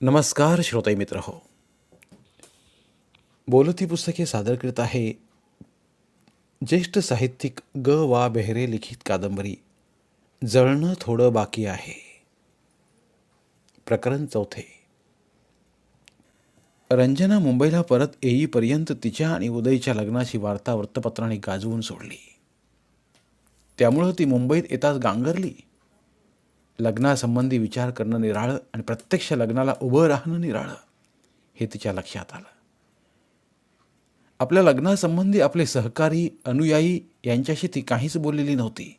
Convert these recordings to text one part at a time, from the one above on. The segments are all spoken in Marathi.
नमस्कार श्रोते मित्र हो. बोलती पुस्तके सादर करीत आहे ज्येष्ठ साहित्यिक ग वा बेहरे लिखित कादंबरी जळणं थोडं बाकी आहे. प्रकरण चौथे. रंजना मुंबईला परत येईपर्यंत तिच्या आणि उदयच्या लग्नाची वार्ता वृत्तपत्राने गाजवून सोडली. त्यामुळं ती मुंबईत येताच गांगरली. लग्नासंबंधी विचार करणं निराळं आणि प्रत्यक्ष लग्नाला उभं राहणं निराळं हे तिच्या लक्षात आलं. आपल्या लग्नासंबंधी आपले सहकारी अनुयायी यांच्याशी ती काहीच बोललेली नव्हती.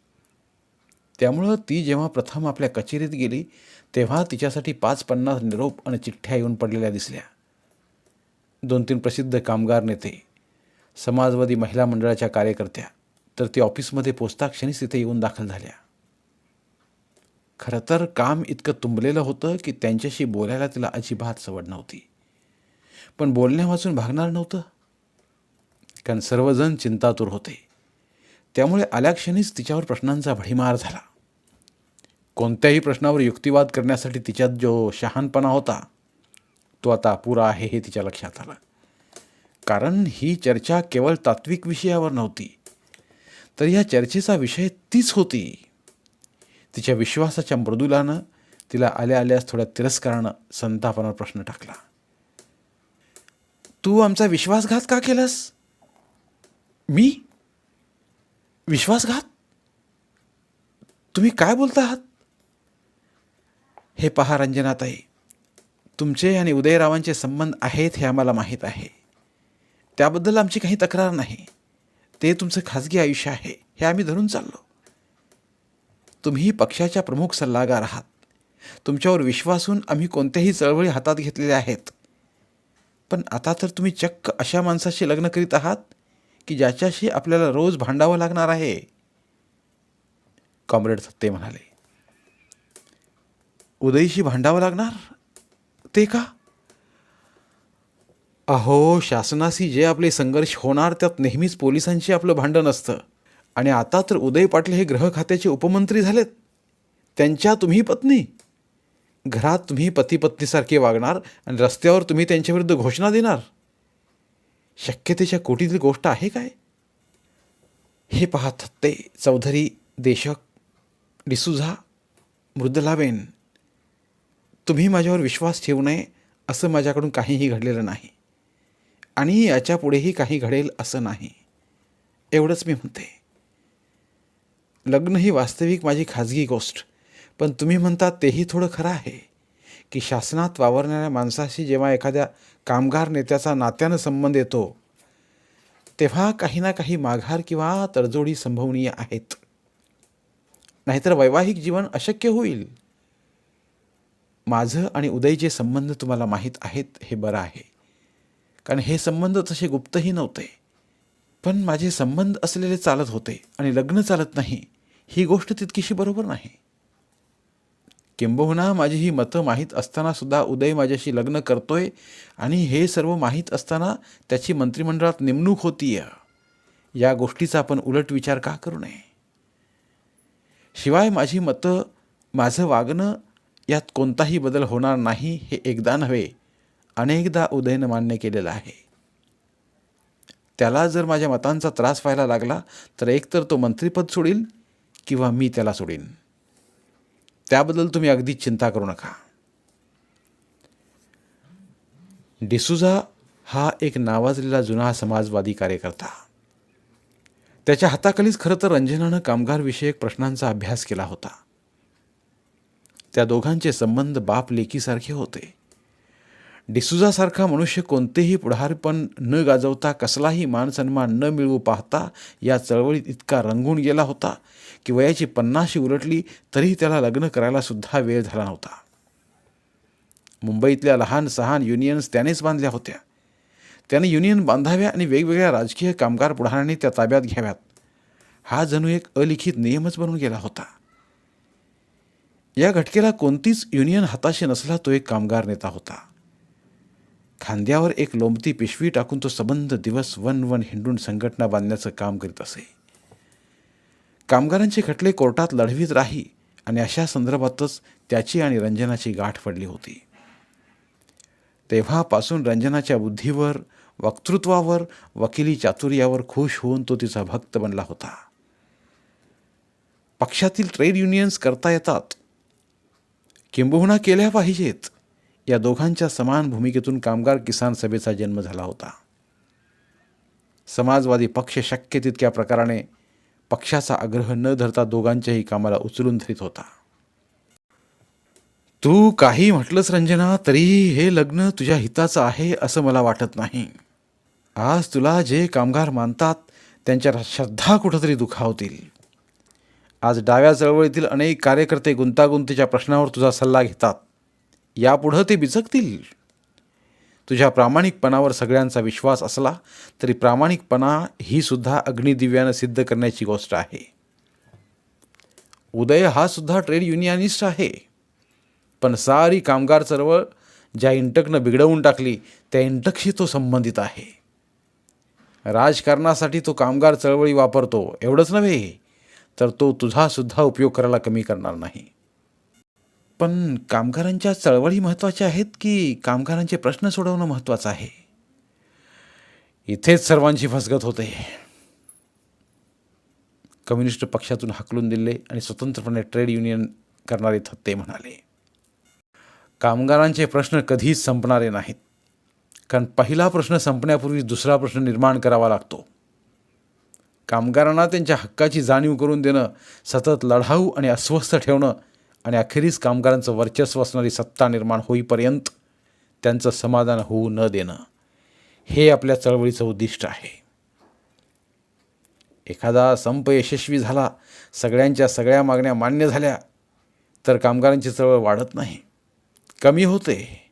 त्यामुळं ती जेव्हा प्रथम आपल्या कचेरीत गेली तेव्हा तिच्यासाठी पाच पन्नास निरोप आणि चिठ्ठ्या येऊन पडलेल्या दिसल्या. दोन तीन प्रसिद्ध कामगार नेते समाजवादी महिला मंडळाच्या कार्यकर्त्या तर ती ऑफिसमध्ये पोचताक्षणीच तिथे येऊन दाखल झाल्या. खरं तर काम इतकं तुंबलेलं होतं की त्यांच्याशी बोलायला तिला अजिबात सवड नव्हती. पण बोलण्या वाचून भागणार नव्हतं. कारण सर्वजण चिंतातूर होते. त्यामुळे आल्याक्षणीच तिच्यावर प्रश्नांचा भडीमार झाला. कोणत्याही प्रश्नावर युक्तिवाद करण्यासाठी तिच्यात जो शहाणपणा होता तो आता अपुरा आहे हे तिच्या लक्षात आलं. कारण ही चर्चा केवळ तात्विक विषयावर नव्हती. तर या चर्चेचा विषय तीच होती. तिच्या विश्वासाच्या मृदुलानं तिला आल्या आल्यास थोड्या तिरस्कारानं संतापानं प्रश्न टाकला. तू आमचा विश्वासघात का केलास? मी? विश्वासघात? तुम्ही काय बोलता आहात? हे पहा रंजनाताई तुमचे आणि उदयरावांचे संबंध आहेत हे आम्हाला माहीत आहे. त्याबद्दल आमची काही तक्रार नाही. ते तुमचं खाजगी आयुष्य आहे हे आम्ही धरून चाललो. तुम्ही पक्षाच्या प्रमुख सल्लागार आहात. तुमच्यावर विश्वासून आम्ही कोणत्याही चळवळी हातात घेतलेल्या आहेत. पण आता तर तुम्ही चक्क अशा माणसाशी लग्न करीत आहात की ज्याच्याशी आपल्याला रोज भांडावं लागणार आहे. कॉम्रेड सत्ते म्हणाले. उदयशी भांडावं लागणार? ते का? अहो शासनाशी जे आपले संघर्ष होणार त्यात नेहमीच पोलिसांशी आपलं भांडण असतं. आणि आता तर उदय पाटील हे ग्रह खात्याचे उपमंत्री झालेत. त्यांच्या तुम्ही पत्नी. घरात तुम्ही पती पत्नीसारखे वागणार आणि रस्त्यावर तुम्ही त्यांच्याविरुद्ध घोषणा देणार. शक्यतेच्या कोटीतील गोष्ट आहे काय? हे पहा थत्ते चौधरी देशक डिसुझा मृदलाबेन. तुम्ही माझ्यावर विश्वास ठेवू नये असं माझ्याकडून काहीही घडलेलं नाही. आणि याच्यापुढेही काही घडेल असं नाही. एवढंच मी म्हणते. लग्न ही वास्तविक माझी खाजगी गोष्ट. पण तुम्ही म्हणता तेही थोडं खरं आहे की शासनात वावरणाऱ्या माणसाशी जेव्हा एखाद्या कामगार नेत्याचा नात्यानं संबंध येतो तेव्हा काही ना काही माघार किंवा तडजोडी संभवनीय आहेत. नाहीतर वैवाहिक जीवन अशक्य होईल. माझं आणि उदयचे संबंध तुम्हाला माहीत आहेत हे बरं आहे. कारण हे संबंध तसे गुप्तही नव्हते. पण माझे संबंध असलेले चालत होते आणि लग्न चालत नाही. ही गोष्ट तितकीशी बरोबर नाही. किंबहुना माझी ही मतं माहीत असतानासुद्धा उदय माझ्याशी लग्न करतोय आणि हे सर्व माहीत असताना त्याची मंत्रिमंडळात नेमणूक होतीय. या गोष्टीचा आपण उलट विचार का करू नये? शिवाय माझी मतं माझं वागणं यात कोणताही बदल होणार नाही हे एकदा नव्हे अनेकदा उदयनं मान्य केलेलं आहे. त्याला जर माझ्या मतांचा त्रास व्हायला लागला तर एकतर तो मंत्रिपद सोडील किंवा मी त्याला सोडीन. त्याबद्दल तुम्ही अगदी चिंता करू नका. डिसुझा हा एक नावाजलेला जुना समाजवादी कार्यकर्ता. त्याच्या हाताखालीच खरं तर रंजनानं कामगारविषयक प्रश्नांचा अभ्यास केला होता. त्या दोघांचे संबंध बाप लेकीसारखे होते. डिसुजासारखा मनुष्य कोणतेही पुढारपण न गाजवता कसलाही मानसन्मान न मिळवू पाहता या चळवळीत इतका रंगून गेला होता की वयाची पन्नाशी उलटली तरीही त्याला लग्न करायलासुद्धा वेळ झाला नव्हता. मुंबईतल्या लहान सहान युनियन्स त्यानेच बांधल्या होत्या. त्याने युनियन बांधाव्या आणि वेगवेगळ्या राजकीय कामगार पुढाऱ्यांनी त्या ताब्यात घ्याव्यात. हा जणू एक अलिखित नियमच बनून गेला होता. या घटकेला कोणतीच युनियन हाताशी नसला तो एक कामगार नेता होता. खांद्यावर एक लोंबती पिशवी टाकून तो सबंध दिवस वन वन हिंडून संघटना बांधण्याचं काम करीत असे. कामगारांचे खटले कोर्टात लढवीत राही आणि अशा संदर्भातच त्याची आणि रंजनाची गाठ पडली होती. तेव्हापासून रंजनाच्या बुद्धीवर वक्तृत्वावर वकिली चातुर्यावर खुश होऊन तो तिचा भक्त बनला होता. पक्षातील ट्रेड युनियन्स करता येतात. किंबहुना केल्या पाहिजेत. या दोघांच्या समान भूमिकेतून कामगार किसान सभेचा जन्म झाला होता. समाजवादी पक्ष शक्य तितक्या प्रकाराने पक्षाचा आग्रह न धरता दोघांच्याही कामाला उचलून धरीत होता. तू काही म्हटलंस रंजना तरीही हे लग्न तुझ्या हिताचं आहे असं मला वाटत नाही. आज तुला जे कामगार मानतात त्यांच्या श्रद्धा कुठंतरी दुखावतील. आज डाव्या चळवळीतील अनेक कार्यकर्ते गुंतागुंतीच्या प्रश्नावर तुझा सल्ला घेतात. यापुढं ते बिचकतील तुझ्या प्रामाणिकपणावर सगळ्यांचा विश्वास असला तरी प्रामाणिकपणा ही सुद्धा अग्निदिव्यानं सिद्ध करण्याची गोष्ट आहे. उदय हा सुद्धा ट्रेड युनियनिस्ट आहे. पण सारी कामगार चळवळ ज्या इंटकनं बिघडवून टाकली त्या इंटकशी तो संबंधित आहे. राजकारणासाठी तो कामगार चळवळी वापरतो एवढंच नव्हे तर तो तुझासुद्धा उपयोग करायला कमी करणार नाही. पण कामगारांच्या चळवळी महत्त्वाच्या आहेत की कामगारांचे प्रश्न सोडवणं महत्त्वाचं आहे? इथेच सर्वांची फसगत होते. कम्युनिस्ट पक्षातून हाकलून दिले आणि स्वतंत्रपणे ट्रेड युनियन करणारे थत्ते म्हणाले. कामगारांचे प्रश्न कधीच संपणारे नाहीत. कारण पहिला प्रश्न संपण्यापूर्वी दुसरा प्रश्न निर्माण करावा लागतो. कामगारांना त्यांच्या हक्काची जाणीव करून देणं सतत लढाऊ आणि अस्वस्थ ठेवणं आणि अखेरीस कामगारांचं वर्चस्व असणारी सत्ता निर्माण होईपर्यंत त्यांचं समाधान होऊ न देणं हे आपल्या चळवळीचं उद्दिष्ट आहे. एखादा संप यशस्वी झाला सगळ्यांच्या सगळ्या मागण्या मान्य झाल्या तर कामगारांची चळवळ वाढत नाही. कमी होते.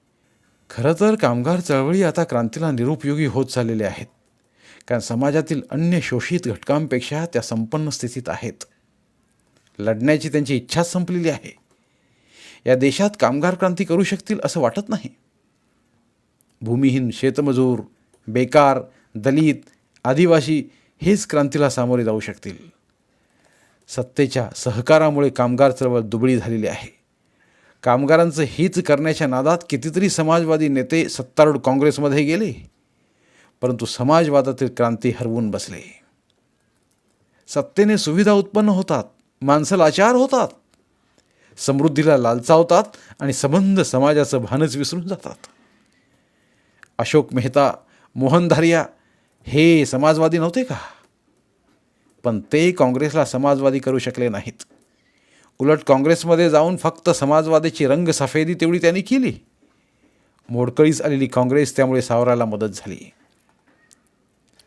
खरं तर कामगार चळवळी आता क्रांतीला निरुपयोगी होत चाललेल्या आहेत. कारण समाजातील अन्य शोषित घटकांपेक्षा त्या संपन्न स्थितीत आहेत. लढण्याची त्यांची इच्छाच संपलेली आहे. या देशात कामगार क्रांती करू शकतील असं वाटत नाही. भूमिहीन शेतमजूर बेकार दलित आदिवासी हेच क्रांतीला सामोरे जाऊ शकतील. सत्तेच्या सहकारामुळे कामगार चळवळ दुबळी झालेली आहे. कामगारांचं हित करण्याच्या नादात कितीतरी समाजवादी नेते सत्तारूढ काँग्रेसमध्ये गेले परंतु समाजवादातील क्रांती हरवून बसले. सत्तेने सुविधा उत्पन्न होतात माणसं लाचार होतात. समृद्धीला लालचावतात आणि संबंध समाजाचं भानच विसरून जातात. अशोक मेहता मोहनधारिया हे समाजवादी नव्हते का? पण ते काँग्रेसला समाजवादी करू शकले नाहीत. उलट काँग्रेसमध्ये जाऊन फक्त समाजवादाची रंगसफेदी तेवढी त्यांनी केली. मोडकळीस आलेली काँग्रेस त्यामुळे सावरायला मदत झाली.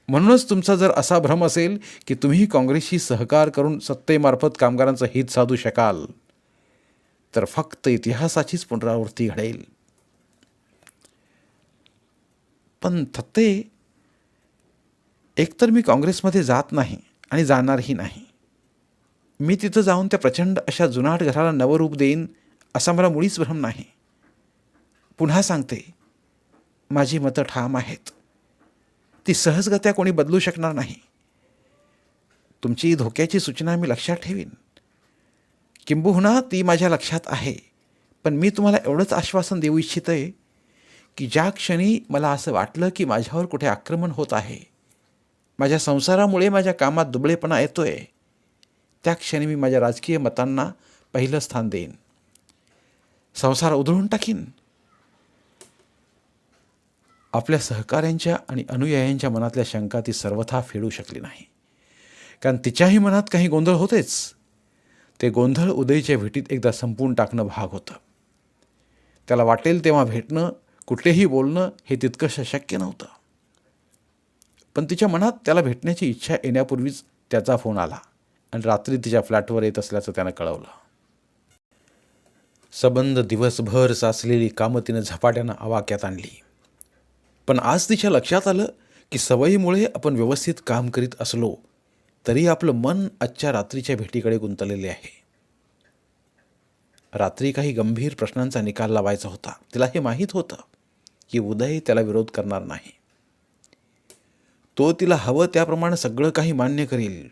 म्हणूनच तुमचा जर असा भ्रम असेल की तुम्ही काँग्रेसशी सहकार करून सत्तेमार्फत कामगारांचं हित साधू शकाल तर फक्त इतिहासाचीच पुनरावृत्ती घडेल. पण थत्ते एकतर मी काँग्रेसमध्ये जात नाही आणि जाणारही नाही. मी तिथं जाऊन त्या प्रचंड अशा जुनाट घराला नवरूप देईन असा मला मुळीच भ्रम नाही. पुन्हा सांगते माझी मतं ठाम आहेत. ती सहजगत्या कोणी बदलू शकणार नाही. तुमची धोक्याची सूचना मी लक्षात ठेवीन. किंबहुना ती माझ्या लक्षात आहे. पण मी तुम्हाला एवढंच आश्वासन देऊ इच्छितोय की ज्या क्षणी मला असं वाटलं की माझ्यावर कुठे आक्रमण होत आहे माझ्या संसारामुळे माझ्या कामात दुबळेपणा येतोय त्या क्षणी मी माझ्या राजकीय मतांना पहिलं स्थान देईन. संसार उधळून टाकीन. आपल्या सहकाऱ्यांच्या आणि अनुयायांच्या मनातल्या शंका ती सर्वथा फेडू शकली नाही. कारण तिच्याही मनात काही गोंधळ होतेच. ते गोंधळ उदयच्या भेटीत एकदा संपून टाकणं भाग होतं. त्याला वाटेल तेव्हा भेटणं कुठलेही बोलणं हे तितकंसं शक्य नव्हतं. पण तिच्या मनात त्याला भेटण्याची इच्छा येण्यापूर्वीच त्याचा फोन आला आणि रात्री तिच्या फ्लॅटवर येत असल्याचं त्यानं कळवलं. सबंध दिवसभर साचलेली कामं तिनं झपाट्यानं आवाक्यात आणली. पण आज तिच्या लक्षात आलं की सवयीमुळे आपण व्यवस्थित काम करीत असलो तरी आपलं मन आजच्या रात्रीच्या भेटीकडे गुंतलेले आहे. रात्री काही गंभीर प्रश्नांचा निकाल लावायचा होता. तिला हे माहीत होतं की उदय त्याला विरोध करणार नाही. तो तिला हवं त्याप्रमाणे सगळं काही मान्य करेल.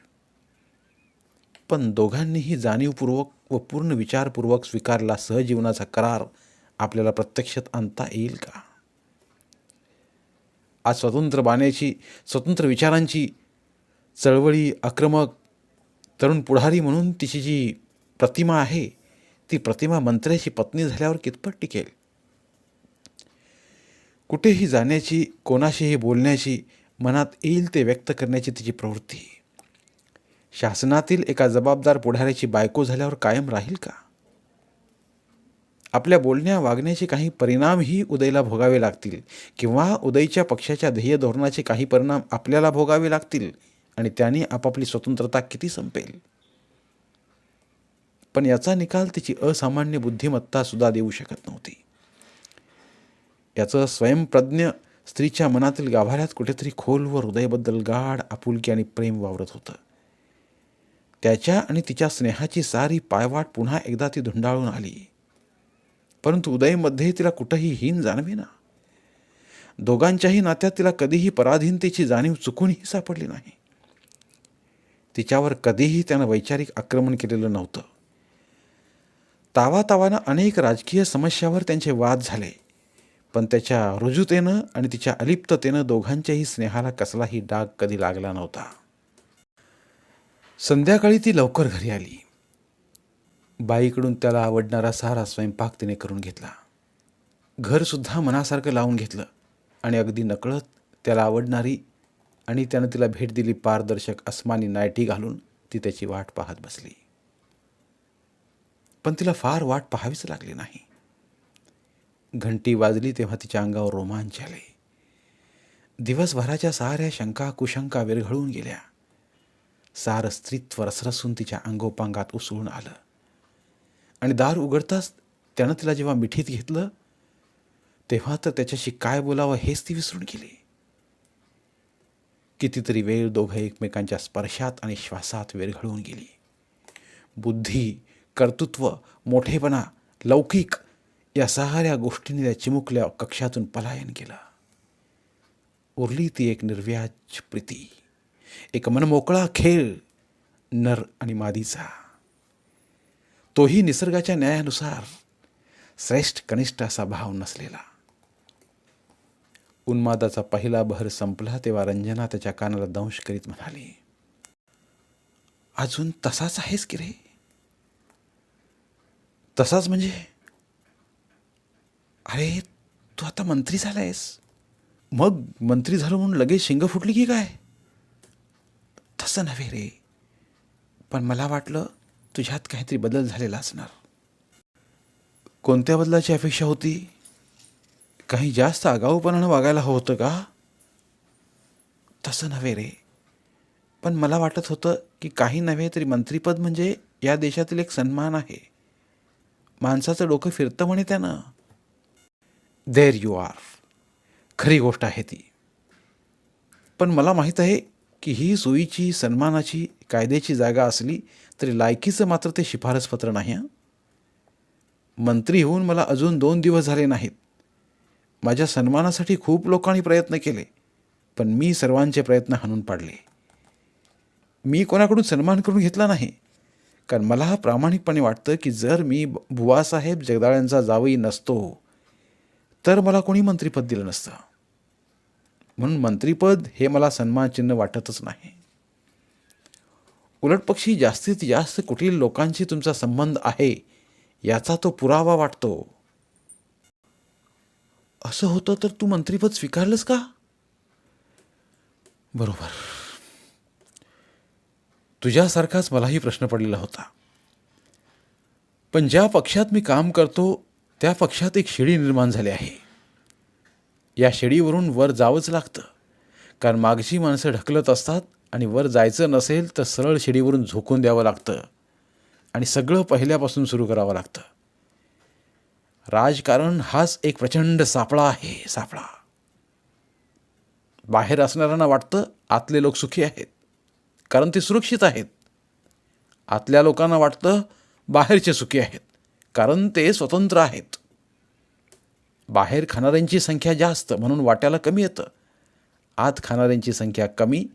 पण दोघांनीही जाणीवपूर्वक व पूर्ण विचारपूर्वक स्वीकारला सहजीवनाचा करार आपल्याला प्रत्यक्षात आणता येईल का? आज स्वतंत्र बाण्याची स्वतंत्र विचारांची चळवळी आक्रमक तरुण पुढारी म्हणून तिची जी प्रतिमा आहे ती प्रतिमा मंत्र्याची पत्नी झाल्यावर कितपत टिकेल? कुठेही जाण्याची कोणाशीही बोलण्याची मनात येईल ते व्यक्त करण्याची तिची प्रवृत्ती. शासनातील एका जबाबदार पुढाऱ्याची बायको झाल्यावर कायम राहील का? आपल्या बोलण्या वागण्याचे काही परिणामही उदयला भोगावे लागतील किंवा उदयच्या पक्षाच्या ध्येय धोरणाचे काही परिणाम आपल्याला भोगावे लागतील? आणि त्याने आपापली स्वतंत्रता किती संपेल? पण याचा निकाल तिची असामान्य बुद्धिमत्ता सुद्धा देऊ शकत नव्हती. याचं स्वयंप्रज्ञ स्त्रीच्या मनातील गाभाऱ्यात कुठेतरी खोलवर हृदयाबद्दल गाढ आपुलकी आणि प्रेम वावरत होतं. त्याच्या आणि तिच्या स्नेहाची सारी पायवाट पुन्हा एकदा ती धुंडाळून आली. परंतु उदयमध्ये तिला कुठंही हीन जाणवेना. दोघांच्याही नात्यात तिला कधीही पराधीनतेची जाणीव चुकूनही सापडली नाही. तिच्यावर कधीही त्यानं वैचारिक आक्रमण केलेलं नव्हतं. तावातावानं अनेक राजकीय समस्यावर त्यांचे वाद झाले पण त्याच्या रुजुतेनं आणि तिच्या अलिप्ततेनं दोघांच्याही स्नेहाला कसलाही डाग कधी लागला नव्हता. संध्याकाळी ती लवकर घरी आली. बाईकडून त्याला आवडणारा सारा स्वयंपाक तिने करून घेतला. घरसुद्धा मनासारखं लावून घेतलं आणि अगदी नकळत त्याला आवडणारी आणि त्यानं तिला भेट दिली पारदर्शक अस्मानी नायटी घालून. ती त्याची वाट पाहत बसली. पण तिला फार वाट पाहावीच लागली नाही. घंटी वाजली तेव्हा तिच्या अंगावर रोमांच आले. दिवसभराच्या साऱ्या शंका कुशंका विरघळून गेल्या. सारं स्त्रीत्व रसरसून तिच्या अंगोपांगात उसळून आलं. आणि दार उघडताच त्यानं तिला जेव्हा मिठीत घेतलं तेव्हा तर त्याच्याशी काय बोलावं हेच ती विसरून गेली. कितीतरी वेळ दोघं एकमेकांच्या स्पर्शात आणि श्वासात विरघळून गेली. बुद्धी कर्तृत्व मोठेपणा लौकिक या साऱ्या गोष्टींनी त्या चिमुकल्या कक्षातून पलायन केलं. उरली ती एक निर्व्याज प्रीती. एक मनमोकळा खेळ नर आणि मादीचा. तोही निसर्गाच्या न्यायानुसार श्रेष्ठ कनिष्ठ असा भाव नसलेला. उन्मादाचा पहिला बहर संपला तेव्हा रंजना त्याच्या कानाला दंश करीत म्हणाली अजून तसाच आहेस की रे? तसाच म्हणजे? अरे तू आता मंत्री झालायस. मग मंत्री झालो म्हणून लगेच शिंग फुटली की काय? तसं नव्हे रे. पण मला वाटलं तुझ्यात काहीतरी बदल झालेला असणार. कोणत्या बदलाची अपेक्षा होती? काही जास्त आगाऊपणानं वागायला हवं होतं का? तसं नव्हे रे. पण मला वाटत होतं की काही नव्हे तरी मंत्रीपद म्हणजे या देशातील एक सन्मान आहे. माणसाचं डोकं फिरतं म्हणे त्यानं. देर यू आर खरी गोष्ट आहे ती. पण मला माहीत आहे की ही सोयीची सन्मानाची कायद्याची जागा असली तरी लायकीचं मात्र ते शिफारसपत्र नाही मंत्री होऊन मला अजून दोन दिवस झाले नाहीत. माझ्या सन्मानासाठी खूप लोकांनी प्रयत्न केले पण मी सर्वांचे प्रयत्न हाणून पाडले. मी कोणाकडून सन्मान करून घेतला नाही कारण मला प्रामाणिकपणे वाटतं की जर मी बुवासाहेब जगदाळ्यांचा जावई नसतो तर मला कोणी मंत्रीपद दिलं नसतं. म्हणून मंत्रीपद हे मला सन्मानचिन्ह वाटतच नाही. उलटपक्षी जास्तीत जास्त कुठील लोकांशी तुमचा संबंध आहे याचा तो पुरावा वाटतो. असं होतं तर तू मंत्रीपद स्वीकारलंस का? बरोबर. तुझ्यासारखाच मलाही प्रश्न पडलेला होता. पण ज्या पक्षात मी काम करतो त्या पक्षात एक शिडी निर्माण झाली आहे. या शिडीवरून वर जावंच लागतं. कारण मागची माणसं ढकलत असतात आणि वर जायचं नसेल तर सरळ शिडीवरून झोकून द्यावं लागतं. आणि सगळं पहिल्यापासून सुरू करावं लागतं. राजकारण हाच एक प्रचंड सापळा आहे सापळा. बाहेर असणाऱ्यांना वाटतं आतले लोक सुखी आहेत कारण ते सुरक्षित आहेत. आतल्या लोकांना वाटतं बाहेरचे सुखी आहेत कारण ते स्वतंत्र आहेत. बाहेर खाणाऱ्यांची संख्या जास्त म्हणून वाट्याला कमी येतं. आत खाणाऱ्यांची संख्या कमी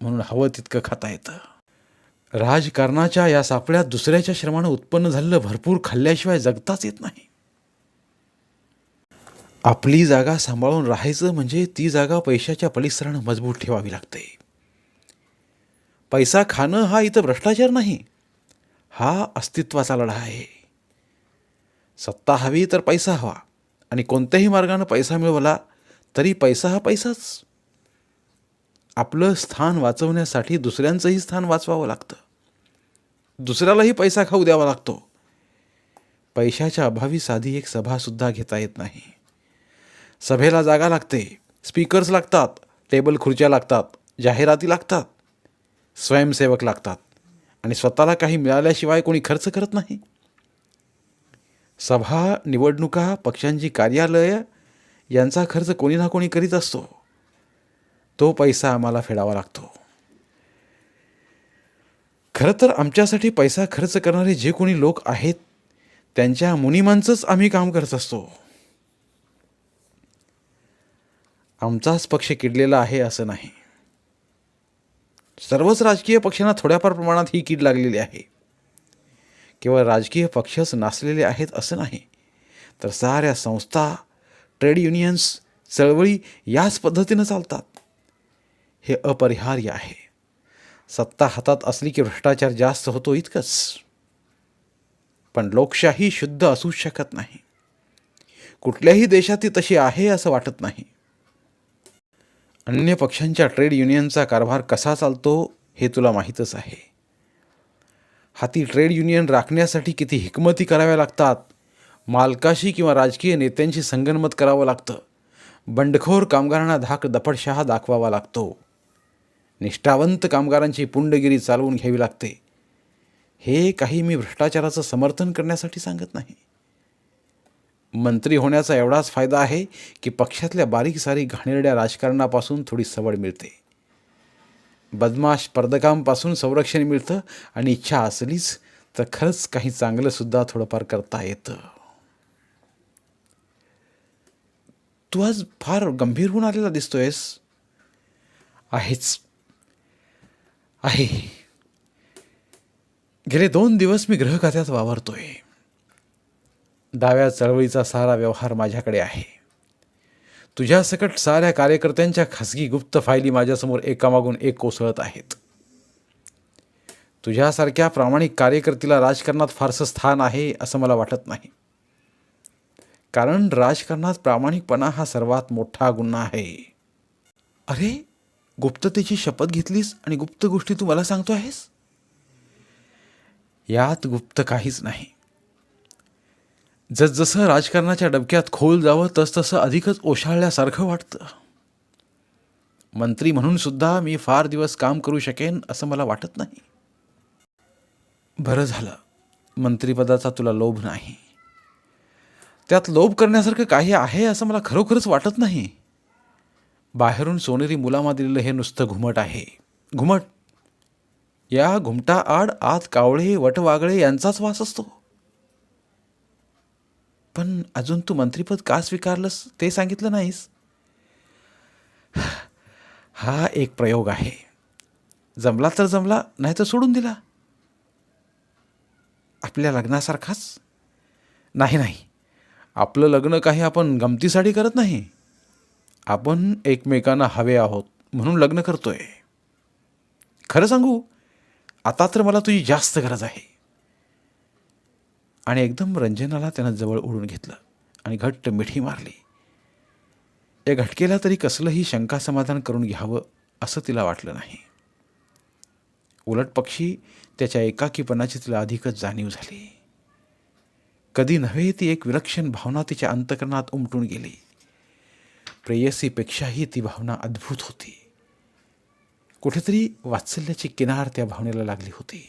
म्हणून हवं तितकं खाता येतं. राजकारणाच्या या सापळ्यात दुसऱ्याच्या श्रमानं उत्पन्न झालेलं भरपूर खाल्ल्याशिवाय जगताच येत नाही. आपली जागा सांभाळून राहायचं म्हणजे ती जागा पैशाच्या पलिसरानं मजबूत ठेवावी लागते. पैसा खाणं हा इथं भ्रष्टाचार नाही. हा अस्तित्वाचा लढा आहे. सत्ता हवी तर पैसा हवा आणि कोणत्याही मार्गानं पैसा मिळवला तरी पैसा हा पैसाच. आपलं स्थान वाचवण्यासाठी दुसऱ्यांचंही स्थान वाचवावं लागतं. दुसऱ्यालाही पैसा खाऊ द्यावा लागतो. पैशाच्या अभावी साधी एक सभासुद्धा घेता येत नाही. सभेला जागा लागते. स्पीकर्स लागतात. टेबल खुर्च्या लागतात. जाहिराती लागतात. स्वयंसेवक लागतात. आणि स्वतःला काही मिळाल्याशिवाय कोणी खर्च करत नाही. सभा निवडणुका पक्षांची कार्यालय यांचा खर्च कोणी ना कोणी करीत असतो. तो पैसा आम्हाला फेडावा लागतो. खरं तर आमच्यासाठी पैसा खर्च करणारे जे कोणी लोक आहेत त्यांच्या मुनिमांचंच आम्ही काम करत असतो. आमचाच पक्ष किडलेला आहे असं नाही. सर्वच राजकीय पक्षांना थोड्याफार प्रमाणात ही कीड लागलेली आहे. केवळ राजकीय पक्षच नाचलेले आहेत असं नाही. तर साऱ्या संस्था ट्रेड युनियन्स चळवळी याच पद्धतीनं चालतात. हे अपरिहार्य आहे. सत्ता हातात असली की भ्रष्टाचार जास्त होतो इतकंच. पण लोकशाही शुद्ध असूच शकत नाही. कुठल्याही देशात ती तशी आहे असं वाटत नाही. अन्य पक्षांच्या ट्रेड युनियनचा कारभार कसा चालतो हे तुला माहीतच आहे. हाती ट्रेड युनियन राखण्यासाठी किती हिकमती कराव्या लागतात मालकाशी किंवा राजकीय नेत्यांशी संगनमत करावं लागतं बंडखोर कामगारांना धाक दफडशहा दाखवावा लागतो. निष्ठावंत कामगारांची पुंडगिरी चालवून घ्यावी लागते. हे काही मी भ्रष्टाचाराचं समर्थन करण्यासाठी सांगत नाही. मंत्री होण्याचा एवढाच फायदा आहे की पक्षातल्या बारीक सारीक घाणेरड्या राजकारणापासून थोडी सवड मिळते. बदमाश स्पर्धकांपासून संरक्षण मिळतं आणि इच्छा असलीच तर खरंच काही चांगलंसुद्धा थोडंफार करता येतं. तू आज फार गंभीर होऊन आलेला दिसतोयस. आहेच. आहे. गेले दोन दिवस मी ग्रह खात्यात वावरतोय. डाव्या चळवळीचा सारा व्यवहार माझ्याकडे आहे. तुझ्यासकट साऱ्या कार्यकर्त्यांच्या खासगी गुप्त फायली माझ्यासमोर एकामागून एक कोसळत आहेत. तुझ्यासारख्या प्रामाणिक कार्यकर्तीला राजकारणात फारसं स्थान आहे असं मला वाटत नाही. कारण राजकारणात प्रामाणिकपणा हा सर्वात मोठा गुन्हा आहे. अरे गुप्ततेची शपथ घेतलीस आणि गुप्त गोष्टी तू मला सांगतो आहेस? यात गुप्त काहीच नाही. जसजसं राजकारणाच्या डबक्यात खोल जावं तसतसं अधिकच ओशाळल्यासारखं वाटतं. मंत्री म्हणून सुद्धा मी फार दिवस काम करू शकेन असं मला वाटत नाही. बरं झालं. मंत्रिपदाचा तुला लोभ नाही. त्यात लोभ करण्यासारखं काही आहे असं मला खरोखरच वाटत नाही. बाहेरून सोनेरी मुलामा दिलेलं हे नुसतं घुमट आहे. घुमट. या घुमटा आड आत कावळे वटवागळे यांचाच वास असतो. पण अजून तू मंत्रीपद का स्वीकारलंस ते सांगितलं नाहीस? हा एक प्रयोग आहे. जमला तर जमला नाही तर सोडून दिला. आपल्या लग्नासारखाच? नाही नाही. आपलं लग्न काही आपण गमतीसाठी करत नाही. आपण एकमेकांना हवे आहोत म्हणून लग्न करतोय. खरं सांगू आता तर मला तुझी जास्त गरज आहे. आणि एकदम रंजनाला त्यानं जवळ ओढून घेतलं आणि घट्ट मिठी मारली. या घटकेला तरी कसलंही शंका समाधान करून घ्यावं असं तिला वाटलं नाही. उलट पक्षी त्याच्या एकाकीपणाची तिला अधिकच जाणीव झाली. कधी नव्हे ती एक विलक्षण भावना तिच्या अंतकरणात उमटून गेली. प्रेयसीपेक्षाही ती भावना अद्भुत होती. कुठेतरी वात्सल्याची किनार त्या भावनेला लागली होती.